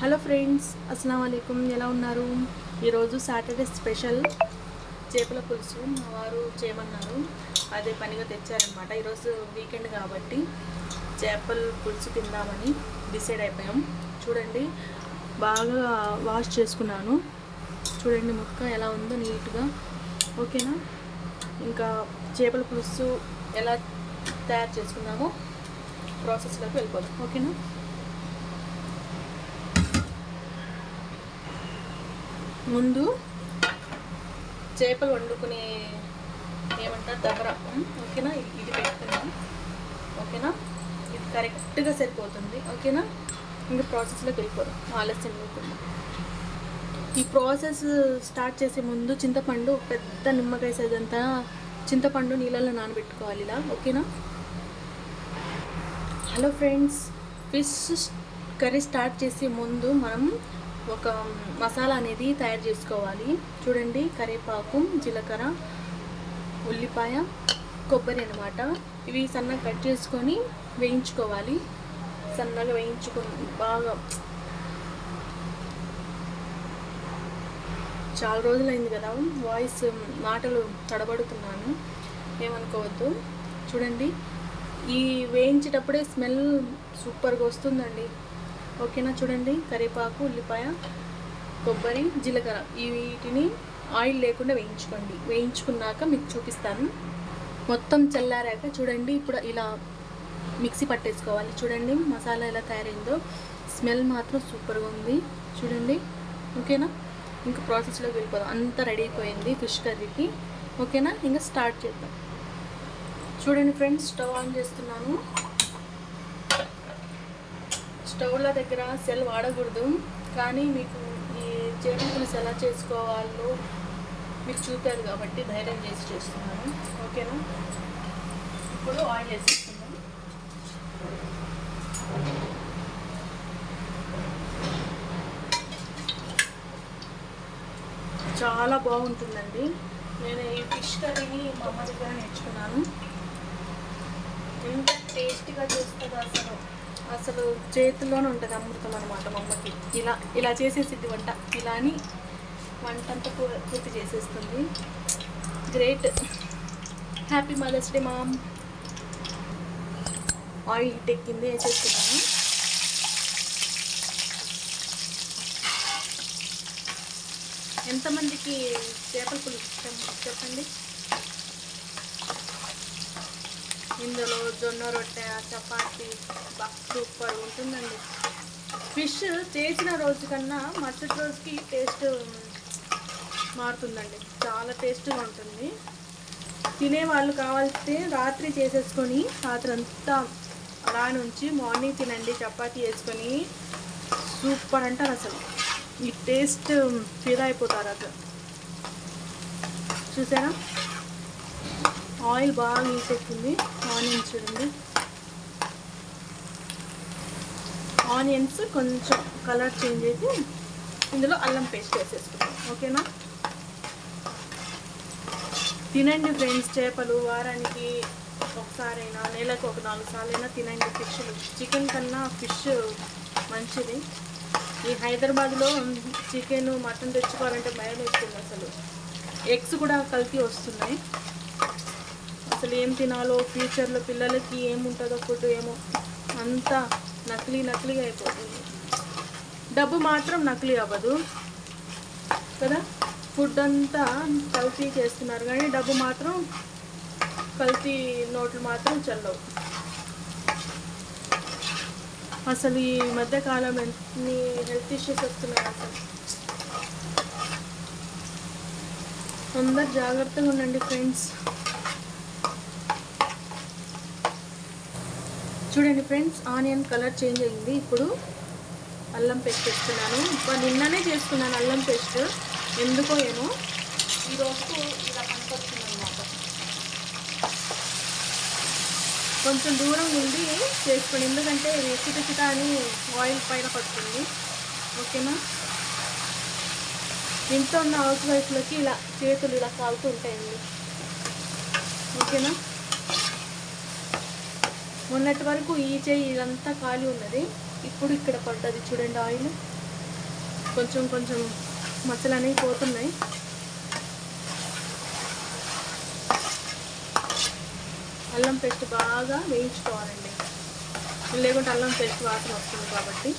Hello friends అస్సలం అయికం ఎలా ఉన్నారు? ఈరోజు సాటర్డే స్పెషల్ చేపల పులుసు. మా వారు చేయమన్నారు. అదే పనిగా తెచ్చారనమాట ఈరోజు వీకెండ్ కాబట్టి చేపల పులుసు తిందామని డిసైడ్ అయిపోయాం. చూడండి బాగా వాష్ చేసుకున్నాను. చూడండి ముక్క ఎలా ఉందో నీట్గా. ఓకేనా? ఇంకా చేపల పులుసు ఎలా తయారు చేసుకున్నామో ప్రాసెస్లోకి వెళ్ళిపోదాం. ఓకేనా? ముందు చేపలు వండుకునే ఏమంటారు దగ్గర ఓకేనా? ఇది ఇది పెట్టుకున్నాం ఓకేనా? ఇది కరెక్ట్గా సరిపోతుంది. ఓకేనా? ఇంకా ప్రాసెస్లోకి వెళ్ళిపోదాం. ఆలస్యం లేకుండా. ఈ ప్రాసెస్ స్టార్ట్ చేసే ముందు చింతపండు పెద్ద నిమ్మకాయ సైజ్ అంతా చింతపండు నీళ్ళలో నానబెట్టుకోవాలి ఇలా. ఓకేనా? Hello friends fish curry start చేసే ముందు మనం ఒక మసాలా అనేది తయారు చేసుకోవాలి. చూడండి కరివేపాకు జీలకర్ర ఉల్లిపాయ కొబ్బరి అనమాట ఇవి సన్నగా కట్ చేసుకొని వేయించుకోవాలి. సన్నగా వేయించుకొని బాగా చాలా రోజులైంది కదా వాయిస్ మాటలు తడబడుతున్నాను. ఏమనుకోవద్దు. చూడండి ఈ వేయించేటప్పుడే స్మెల్ సూపర్గా వస్తుందండి. ఓకేనా చూడండి. కరివేపాకు ఉల్లిపాయ కొబ్బరి జీలకర్ర. ఈ వీటిని ఆయిల్ లేకుండా వేయించుకోండి. వేయించుకున్నాక మీకు చూపిస్తాను. మొత్తం చల్లారాక చూడండి. ఇప్పుడు ఇలా మిక్సీ పట్టేసుకోవాలి. చూడండి మసాలా ఎలా తయారైందో. స్మెల్ మాత్రం సూపర్గా ఉంది. చూడండి. ఓకేనా? ఇంకా ప్రాసెస్లోకి వెళ్ళిపోదాం. అంతా రెడీ అయిపోయింది ఫిష్ కర్రీకి. ఓకేనా? ఇంకా స్టార్ట్ చేద్దాం. చూడండి ఫ్రెండ్స్ స్టవ్ ఆన్ చేస్తున్నాను. స్టవ్ల దగ్గర సెల్ వాడకూడదు. కానీ మీకు ఈ చేపల ఎలా చేసుకోవాలో మీరు చూపారు కాబట్టి ధైర్యం చేసి చేస్తున్నాను. ఓకేనా? ఇప్పుడు ఆయిల్ వేసేస్తున్నాం చాలా బాగుంటుందండి. నేను ఈ ఫిష్ కర్రీని మా అమ్మ దగ్గర నేర్చుకున్నాను. ఎంత టేస్టీగా చేస్తుందో అసలు. అసలు చేతిలోనే ఉంటుంది అమృతం అనమాట మా అమ్మకి ఇలా ఇలా చేసేసింది వంట. ఇలా అని వంట అంతా పూర్తి చేసేస్తుంది. Great happy mother's day mom oil heat ఎక్కింది వేసేస్తున్నాను ఎంతమందికి చేపల పులుసు ఇష్టం? చెప్పండి. ఇందులో జొన్న రొట్టె చపాతి బా సూపర్ ఉంటుందండి. ఫిష్ చేసిన రోజు కన్నా మరుసటి రోజుకి టేస్ట్ మారుతుందండి. చాలా టేస్ట్గా ఉంటుంది. తినే వాళ్ళు కావాల్సితే రాత్రి చేసేసుకొని రాత్రి అంతా అలా నుంచి మార్నింగ్ తినండి చపాతీ వేసుకొని సూపర్ అంటారు అసలు. ఈ టేస్ట్ ఫీల్ అయిపోతారు అసలు. చూసారా? ఆయిల్ బాగా యూస్ అవుతుంది ఆనియన్స్ చూడండి. ఆనియన్స్ కొంచెం కలర్ చేంజ్ అయితే ఇందులో అల్లం పేస్ట్ వేసేసుకుందాం. ఓకేనా? తినండి ఫ్రెండ్స్ చేపలు వారానికి ఒకసారైనా నెలకు ఒక నాలుగు సార్లు అయినా తినండి ఫిష్లు చికెన్ కన్నా ఫిష్ మంచిది. ఈ హైదరాబాద్లో చికెన్ మటన్ తెచ్చుకోవాలంటే భయం వేస్తుంది అసలు. ఎగ్స్ కూడా కల్తీ వస్తున్నాయి. అసలు ఏం తినాలో ఫ్యూచర్లో పిల్లలకి ఏముంటుందో ఫుడ్ ఏమో అంతా నకిలీ నకిలీగా అయిపోతుంది. డబ్బు మాత్రం నకిలీ అవ్వదు. కదా? ఫుడ్ అంతా కల్తీ చేస్తున్నారు కానీ డబ్బు మాత్రం కల్తీ నోట్లు మాత్రం చల్లవు. అసలు ఈ మధ్యకాలం ఎన్ని హెల్త్ ఇష్యూస్ వస్తున్నాయి అసలు. అందరు జాగ్రత్తగా ఉండండి ఫ్రెండ్స్. చూడండి ఫ్రెండ్స్ ఆనియన్ కలర్ చేంజ్ అయింది. ఇప్పుడు అల్లం పేస్ట్ వేస్తున్నాను. ఇప్పుడు నిన్ననే చేసుకున్నాను అల్లం పేస్ట్. ఎందుకో ఏమో. ఈరోజు ఇలా పనికొచ్చిందనమాట కొంచెం దూరం ఉండి చేసుకోండి. ఎందుకంటే ఇది చిట చిట అని ఆయిల్ పైన పడుతుంది. ఓకేనా? ఇంట్లో ఉన్న హౌస్ వైఫ్లోకి ఇలా చేతులు ఇలా కాలుతూ ఉంటాయండి. ఓకేనా? మొన్నటి వరకు ఈ చేయి ఇదంతా ఖాళీ ఉన్నది. ఇప్పుడు ఇక్కడ పడ్డది చూడండి ఆయిల్. కొంచెం కొంచెం మచ్చలు అనేవి పోతున్నాయి. అల్లం పేస్ట్ బాగా వేయించుకోవాలండి. లేకుంటే అల్లం పేస్ట్ వాసన వస్తుంది కాబట్టి.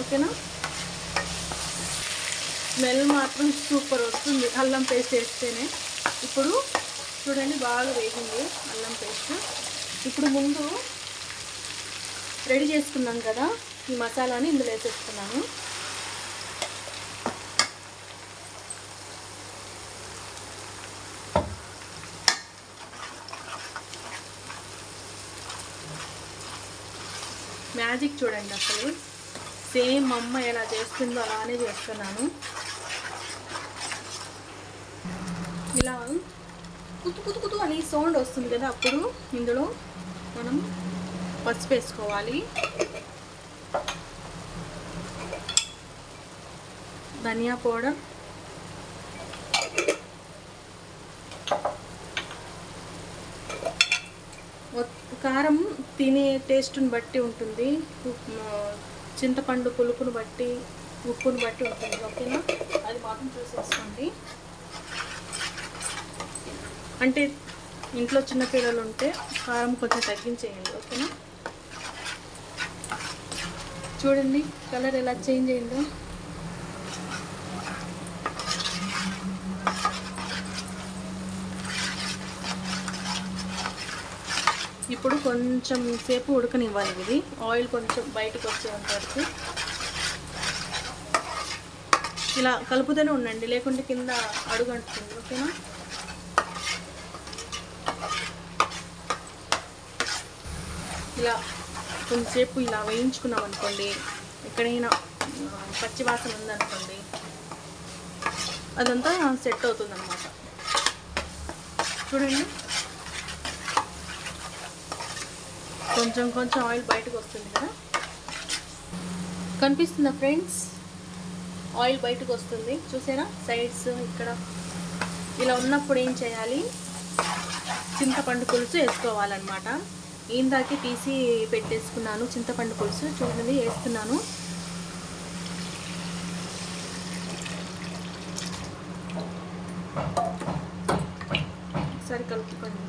ఓకేనా? స్మెల్ మాత్రం సూపర్ వస్తుంది అల్లం పేస్ట్ వేస్తేనే. ఇప్పుడు చూడండి బాగా వేగింది అల్లం పేస్ట్. ఇప్పుడు ముందు రెడీ చేసుకున్నాం కదా ఈ మసాలాని ఇందులో వేసేస్తున్నాను మ్యాజిక్ చూడండి అసలు. సేమ్ అమ్మ ఎలా చేస్తుందో అలానే చేస్తున్నాను. ఇలా కుతు కుతు కుతు అని సౌండ్ వస్తుంది కదా అప్పుడు ఇందులో మనం పసుపు వేసుకోవాలి. ధనియా పౌడర్. కారం తినే టేస్ట్ని బట్టి ఉంటుంది. చింతపండు పులుపును బట్టి ఉప్పుని బట్టి ఉంటుంది. ఓకేనా? అది మాత్రం చూసేసుకోండి. అంటే ఇంట్లో చిన్న పిల్లలు ఉంటే కారం కొంచెం తగ్గించేయండి ఓకేనా? చూడండి కలర్ ఎలా చేంజ్ అయిందో. ఇప్పుడు కొంచెం సేపు ఉడకనివ్వాలి ఇది. ఆయిల్ కొంచెం బయటకు వచ్చేంత వరకు. ఇలా కలుపుతూనే ఉండండి లేకుంటే కింద అడుగు అంటుంది ఓకేనా? ఇలా కొంచెంసేపు ఇలా వేయించుకున్నాం అనుకోండి ఎక్కడైనా పచ్చివాసన పచ్చి వాసన ఉందనుకోండి అదంతా సెట్ అవుతుంది అనమాట చూడండి. కొంచెం కొంచెం ఆయిల్ బయటకు వస్తుంది కదా? కనిపిస్తుందా ఫ్రెండ్స్? ఆయిల్ బయటకు వస్తుంది. చూసారా? సైడ్స్ ఇక్కడ. ఇలా ఉన్నప్పుడు ఏం చేయాలి? చింతపండు పులుసు వేసుకోవాలన్నమాట. ఇందాకే తీసి పెట్టేసుకున్నాను చింతపండు పులుసు. చూడండి వేస్తున్నాను. ఒకసారి కలుపుకోండి.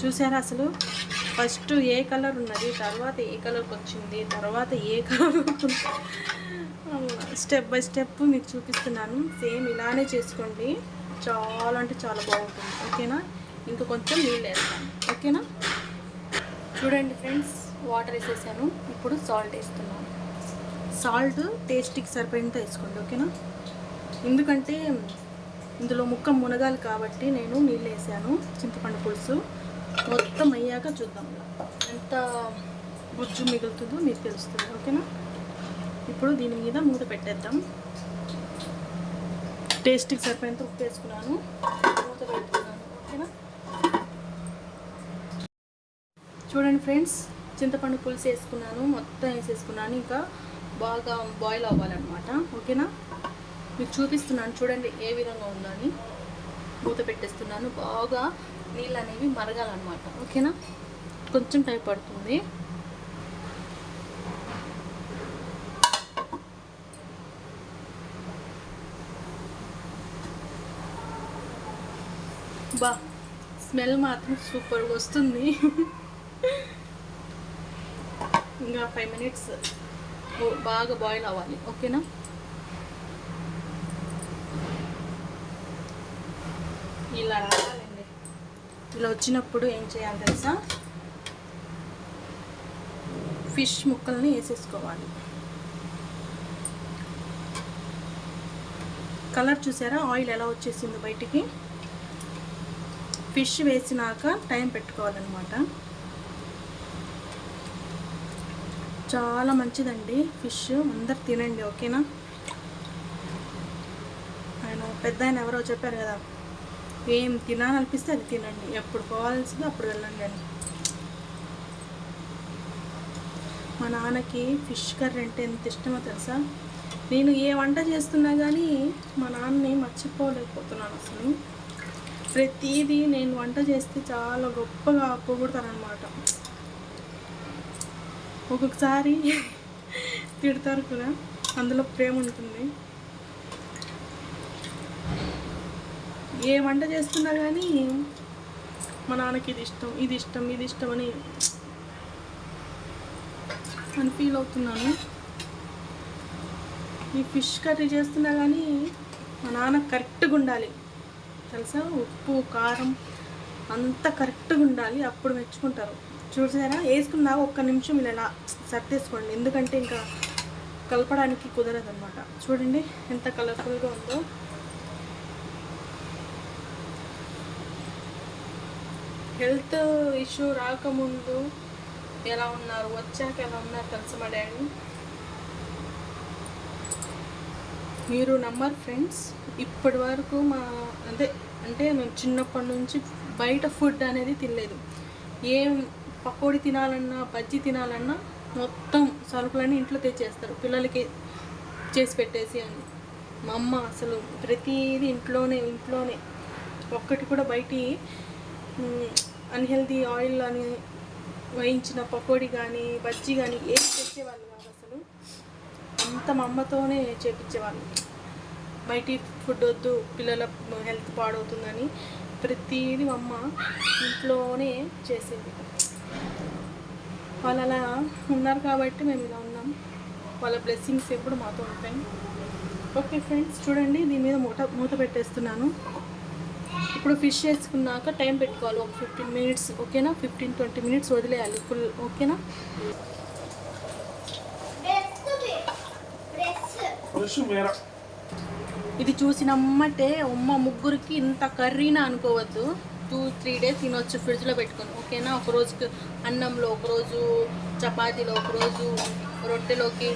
చూసారా అసలు? ఫస్ట్ ఏ కలర్ ఉన్నది తర్వాత ఏ కలర్కి వచ్చింది తర్వాత ఏ కలర్ స్టెప్ బై స్టెప్ మీకు చూపిస్తున్నాను. సేమ్ ఇలానే చేసుకోండి. చాలా అంటే చాలా బాగుంటుంది. ఓకేనా? ఇంకా కొంచెం నీళ్ళు వేస్తాను. ఓకేనా? చూడండి ఫ్రెండ్స్ వాటర్ వేసేసాను. ఇప్పుడు సాల్ట్ వేస్తున్నాను. సాల్ట్ టేస్ట్కి సరిపోయినంత వేసుకోండి ఓకేనా? ఎందుకంటే ఇందులో ముక్క మునగాలి కాబట్టి నేను నీళ్ళు వేసాను చింతపండు పులుసు. మొత్తం అయ్యాక చూద్దాం. ఎంత గుజ్జు మిగులుతుందో మీకు తెలుస్తుంది ఓకేనా? ఇప్పుడు దీని మీద మూత పెట్టేద్దాం. టేస్ట్కి సరిపోయినంత ఉప్పు వేసుకున్నాను. మూత పెట్టుకున్నాను ఓకేనా చూడండి ఫ్రెండ్స్ చింతపండు పులుసు వేసుకున్నాను మొత్తం వేసేసుకున్నాను ఇంకా బాగా బాయిల్ అవ్వాలన్నమాట ఓకేనా? మీకు చూపిస్తున్నాను చూడండి ఏ విధంగా ఉందని. మూత పెట్టేస్తున్నాను బాగా నీళ్ళు అనేవి మరగాలన్నమాట ఓకేనా? కొంచెం టైం పడుతుంది. బా స్మెల్ మాత్రం సూపర్గా వస్తుంది. ఫైవ్ మినిట్స్ బాగా బాయిల్ అవ్వాలి ఓకేనా ఇలా రావాలండి. ఇలా వచ్చినప్పుడు ఏం చేయాలి తెలుసా? ఫిష్ ముక్కల్ని వేసేసుకోవాలి. కలర్ చూసారా? ఆయిల్ ఎలా వచ్చేసింది బయటికి. ఫిష్ వేసినాక టైం పెట్టుకోవాలన్నమాట. చాలా మంచిదండి ఫిష్. అందరు తినండి ఓకేనా? ఆయన పెద్ద ఆయన ఎవరో చెప్పారు కదా ఏం తినాలనిపిస్తే అది తినండి. ఎప్పుడు పోవాల్సిందో అప్పుడు వెళ్ళండి అని. మా నాన్నకి ఫిష్ కర్రీ అంటే ఎంత ఇష్టమో తెలుసా? నేను ఏ వంట చేస్తున్నా కానీ మా నాన్నని మర్చిపోలేకపోతున్నాను అసలు. ప్రతిదీ నేను వంట చేస్తే చాలా గొప్పగా పొగుడతానమాట ఒక్కొక్కసారి తిడతారు కూడా అందులో ప్రేమ ఉంటుంది. ఏ వంట చేస్తున్నా కానీ మా నాన్నకి ఇది ఇష్టం ఇది ఇష్టం ఇది ఇష్టం అని అని ఫీల్ అవుతున్నాను. ఈ ఫిష్ కర్రీ చేస్తున్నా కానీ మా నాన్న కరెక్ట్గా ఉండాలి. తెలుసా? ఉప్పు కారం అంత కరెక్ట్గా ఉండాలి. అప్పుడు మెచ్చుకుంటారు. చూసారా? వేసుకున్నా ఒక్క నిమిషం ఇలా ఇలా సర్దేసుకోండి. ఎందుకంటే ఇంకా కలపడానికి కుదరదు అనమాట చూడండి ఎంత కలర్ఫుల్గా ఉందో. హెల్త్ ఇష్యూ రాకముందు ఎలా ఉన్నారు? వచ్చాక ఎలా ఉన్నారు తెలుసు మా డాడీ? మీరు నమ్మరు ఫ్రెండ్స్. ఇప్పటి వరకు మా అదే అంటే మేము చిన్నప్పటి నుంచి బయట ఫుడ్ అనేది తినలేదు. ఏం పకోడీ తినాలన్నా బజ్జీ తినాలన్నా మొత్తం సరుకులన్నీ ఇంట్లో తెచ్చేస్తారు. పిల్లలకి చేసి పెట్టేసి అని. మా అమ్మ అసలు ప్రతిదీ ఇంట్లోనే ఇంట్లోనే. ఒక్కటి కూడా బయటి అన్హెల్దీ ఆయిల్ అని వేయించిన పకోడీ కానీ బజ్జీ కానీ ఏం తెచ్చేవాళ్ళు కాదు అసలు. అంత మా అమ్మతోనే చేపించేవాళ్ళు. బయటి ఫుడ్ వద్దు పిల్లల హెల్త్ పాడవుతుందని ప్రతిదీ మా అమ్మ ఇంట్లోనే చేసేది. వాళ్ళు అలా ఉన్నారు కాబట్టి మేము ఇలా ఉన్నాం. వాళ్ళ బ్లెస్సింగ్స్ ఎప్పుడు మాతో ఉంటాయి. ఓకే ఫ్రెండ్స్ చూడండి దీని మీద మూట మూత పెట్టేస్తున్నాను. ఇప్పుడు ఫిష్ చేసుకున్నాక టైం పెట్టుకోవాలి. ఒక ఫిఫ్టీన్ మినిట్స్ ఓకేనా ఫిఫ్టీన్ ట్వంటీ మినిట్స్ వదిలేయాలి. ఫుల్ ఓకేనా ఇది చూసినమ్మటే ఉమ్మ ముగ్గురికి ఇంత కర్రీనా అనుకోవద్దు. టూ త్రీ డేస్ తినొచ్చు ఫ్రిడ్జ్లో పెట్టుకొని. ఓకేనా? ఒక రోజుకి అన్నంలో ఒకరోజు చపాతీలో ఒకరోజు రొట్టెలోకి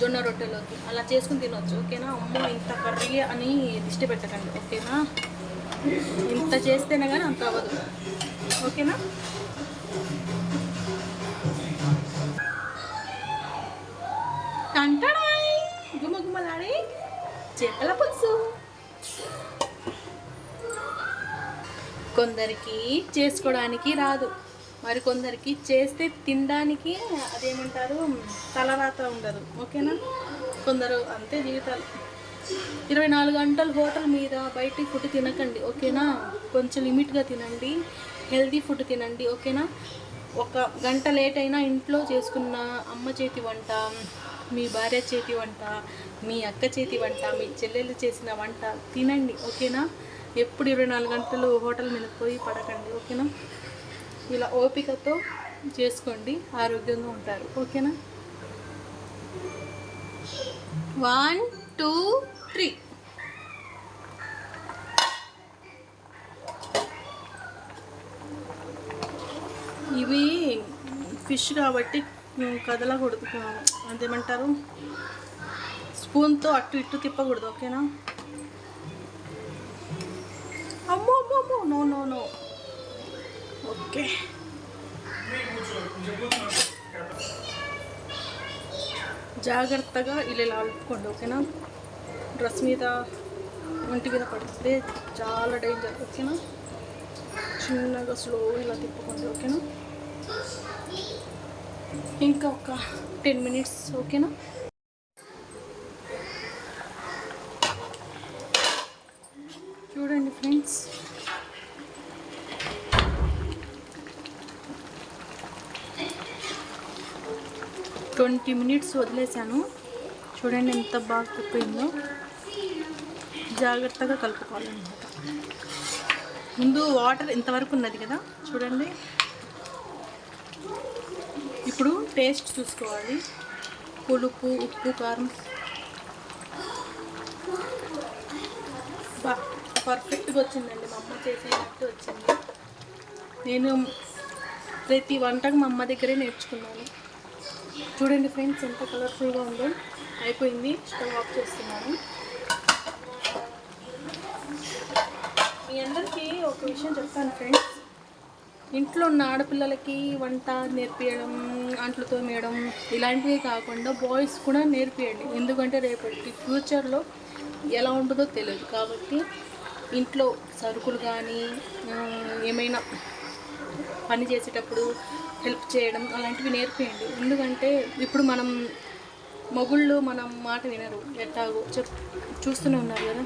జొన్న రొట్టెలోకి అలా చేసుకుని తినొచ్చు. ఓకేనా? అమ్మో ఇంత కర్రీ అని దిష్టి పెట్టకండి. ఓకేనా? ఇంత చేస్తేనే కానీ అంత అవ్వదు. ఓకేనా? టంటడాయ్! గుమగుమలాడే చేపల పులుసు. కొందరికి చేసుకోవడానికి రాదు. మరి కొందరికి చేస్తే తినడానికి అదేమంటారు? తలరాత ఉండదు. ఓకేనా? కొందరు అంతే జీవితాలు. ఇరవై నాలుగు గంటలు హోటల్ మీద బయట ఫుడ్ తినకండి. ఓకేనా? కొంచెం లిమిట్గా తినండి. హెల్తీ ఫుడ్ తినండి. ఓకేనా? ఒక గంట లేట్ అయినా ఇంట్లో చేసుకున్న అమ్మ చేతి వంట మీ భార్య చేతి వంట మీ అక్క చేతి వంట మీ చెల్లెలు చేసిన వంట తినండి. ఓకేనా? ఎప్పుడు ఇరవై నాలుగు గంటలు హోటల్ మీద పోయి పడకండి ఓకేనా? ఇలా ఓపికతో చేసుకోండి ఆరోగ్యంగా ఉంటారు ఓకేనా? వన్ టూ త్రీ ఇవి ఫిష్ కాబట్టి కదలకూడదు అదేమంటారు? స్పూన్తో అటు ఇటు తిప్పకూడదు ఓకేనా? అమ్మో అమ్మో అమ్మో. No no no. ఓకే. జాగ్రత్తగా ఇలా ఇలా అలుపుకోండి ఓకేనా? డ్రెస్ మీద ఒంటి మీద పడితే చాలా డేంజర్ ఓకేనా? చిన్నగా స్లో ఇలా తిప్పుకోండి ఓకేనా? ఇంకా ఒక టెన్ మినిట్స్ ఓకేనా చూడండి ఫ్రెండ్స్ ట్వంటీ మినిట్స్ వదిలేసాను చూడండి ఎంత బాగా కుక్కిందో జాగ్రత్తగా కలుపుకోవాలన్నమాట ముందు వాటర్ ఇంతవరకు ఉన్నది కదా చూడండి. ఇప్పుడు టేస్ట్ చూసుకోవాలి. పులుపు ఉప్పు కారం. బా పర్ఫెక్ట్గా వచ్చిందండి. మా అమ్మ చేసేటట్టు వచ్చింది. నేను ప్రతి వంటకు మా అమ్మ దగ్గరే నేర్చుకున్నాను. చూడండి ఫ్రెండ్స్ ఎంత కలర్ఫుల్గా ఉందో. అయిపోయింది. స్టవ్ ఆఫ్ చేస్తున్నాను. మీ అందరికీ ఒక విషయం చెప్తాను ఫ్రెండ్స్. ఇంట్లో ఉన్న ఆడపిల్లలకి వంట నేర్పించడం అంట్లు తోమేయడం ఇలాంటివి కాకుండా బాయ్స్ కూడా నేర్పియండి. ఎందుకంటే రేపటి ఫ్యూచర్లో ఎలా ఉంటుందో తెలియదు కాబట్టి ఇంట్లో సరుకులు కానీ ఏమైనా పని చేసేటప్పుడు హెల్ప్ చేయడం అలాంటివి నేర్పియండి. ఎందుకంటే ఇప్పుడు మనం మొగుళ్ళు మనం మాట వినరు. ఎట్టాగో చెప్ చూస్తూనే ఉన్నారు కదా.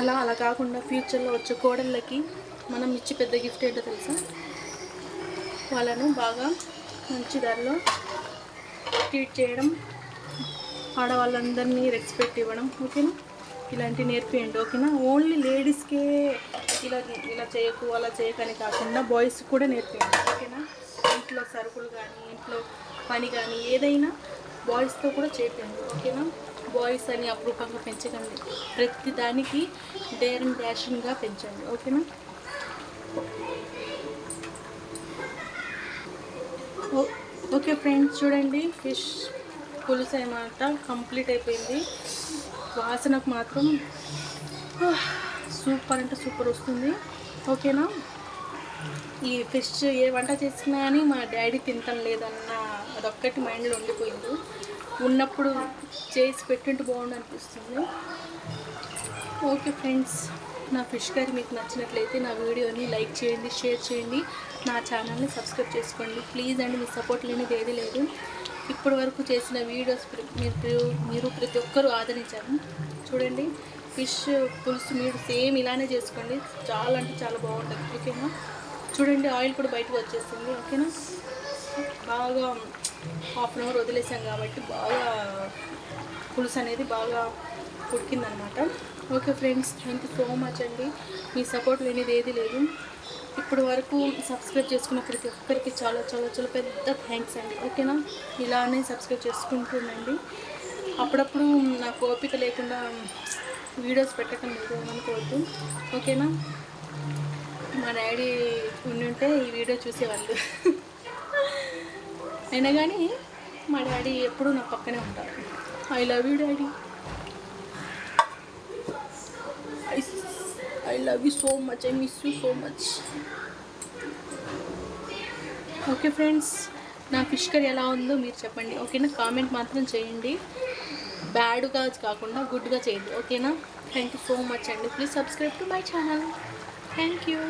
అలా అలా కాకుండా ఫ్యూచర్లో వచ్చే కోడళ్ళకి మనం ఇచ్చే పెద్ద గిఫ్ట్ ఏంటో తెలుసా? వాళ్ళను బాగా మంచి దారిలో ట్రీట్ చేయడం ఆడవాళ్ళందరినీ రెస్పెక్ట్ ఇవ్వడం. ఓకేనా? ఇలాంటివి నేర్పియండి ఓకేనా? ఓన్లీ లేడీస్కే ఇలా ఇలా చేయకు అలా చేయకని కాకుండా బాయ్స్ కూడా నేర్పియండి ఓకేనా? ఇంట్లో సరుకులు కానీ ఇంట్లో పని కానీ ఏదైనా బాయ్స్తో కూడా చేయండి ఓకేనా? బాయ్స్ అని అపురూపంగా పెంచకండి. ప్రతి దానికి డేర్ అండ్ పెంచండి ఓకేనా? ఓ- ఓకే ఫ్రెండ్స్ చూడండి ఫిష్ పులుసు అనమాట కంప్లీట్ అయిపోయింది. వాసనకు మాత్రం సూపర్ అంటే సూపర్ వస్తుంది. ఓకేనా? ఈ ఫిష్ ఏ వంట చేసినా కానీ మా డాడీ తింటాం లేదన్న అదొక్కటి మైండ్లో ఉండిపోయింది. ఉన్నప్పుడు చేసి పెట్టుంటే బాగుండు అనిపిస్తుంది ఓకే ఫ్రెండ్స్ నా ఫిష్ కర్రీ మీకు నచ్చినట్లయితే నా వీడియోని లైక్ చేయండి షేర్ చేయండి. నా ఛానల్ని సబ్స్క్రైబ్ చేసుకోండి. ప్లీజ్ అండి మీ సపోర్ట్ లేనిది ఏది లేదు. ఇప్పటి వరకు చేసిన వీడియోస్ మీరు మీరు ప్రతి ఒక్కరూ ఆదరించారు. చూడండి ఫిష్ పులుసు మీరు సేమ్ ఇలానే చేసుకోండి. చాలా అంటే చాలా బాగుంటుంది ఓకేనా? చూడండి ఆయిల్ కూడా బయటకు వచ్చేస్తుంది ఓకేనా? బాగా హాఫ్ అన్ అవర్ వదిలేసాం కాబట్టి బాగా పులుసు అనేది బాగా ఉడికిందనమాట. Okay friends thank you so much అండి. మీ సపోర్ట్ లేనిది ఏది లేదు. ఇప్పుడు వరకు సబ్స్క్రైబ్ చేసుకున్న ప్రతి ఒక్కరికి చాలా చాలా చాలా పెద్ద థ్యాంక్స్ అండి. ఓకేనా? ఇలానే సబ్స్క్రైబ్ చేసుకుంటుండండి. అప్పుడప్పుడు నాకు ఓపిక లేకుండా వీడియోస్ పెట్టడం లేదు అనుకోవద్దు. ఓకేనా? మా డాడీ ఉండుంటే ఈ వీడియో చూసేవాళ్ళు. అయినా కానీ మా డాడీ ఎప్పుడూ నా పక్కనే ఉంటారు. I love you daddy. I love you so much I miss you so much okay friends నా ఫిష్ కర్రీ ఎలా ఉందో మీరు చెప్పండి. ఓకేనా కామెంట్ మాత్రం చేయండి. బ్యాడ్గా కాకుండా గుడ్గా చేయండి. ఓకేనా థ్యాంక్ యూ సో మచ్ అండి. Please subscribe to my channel thank you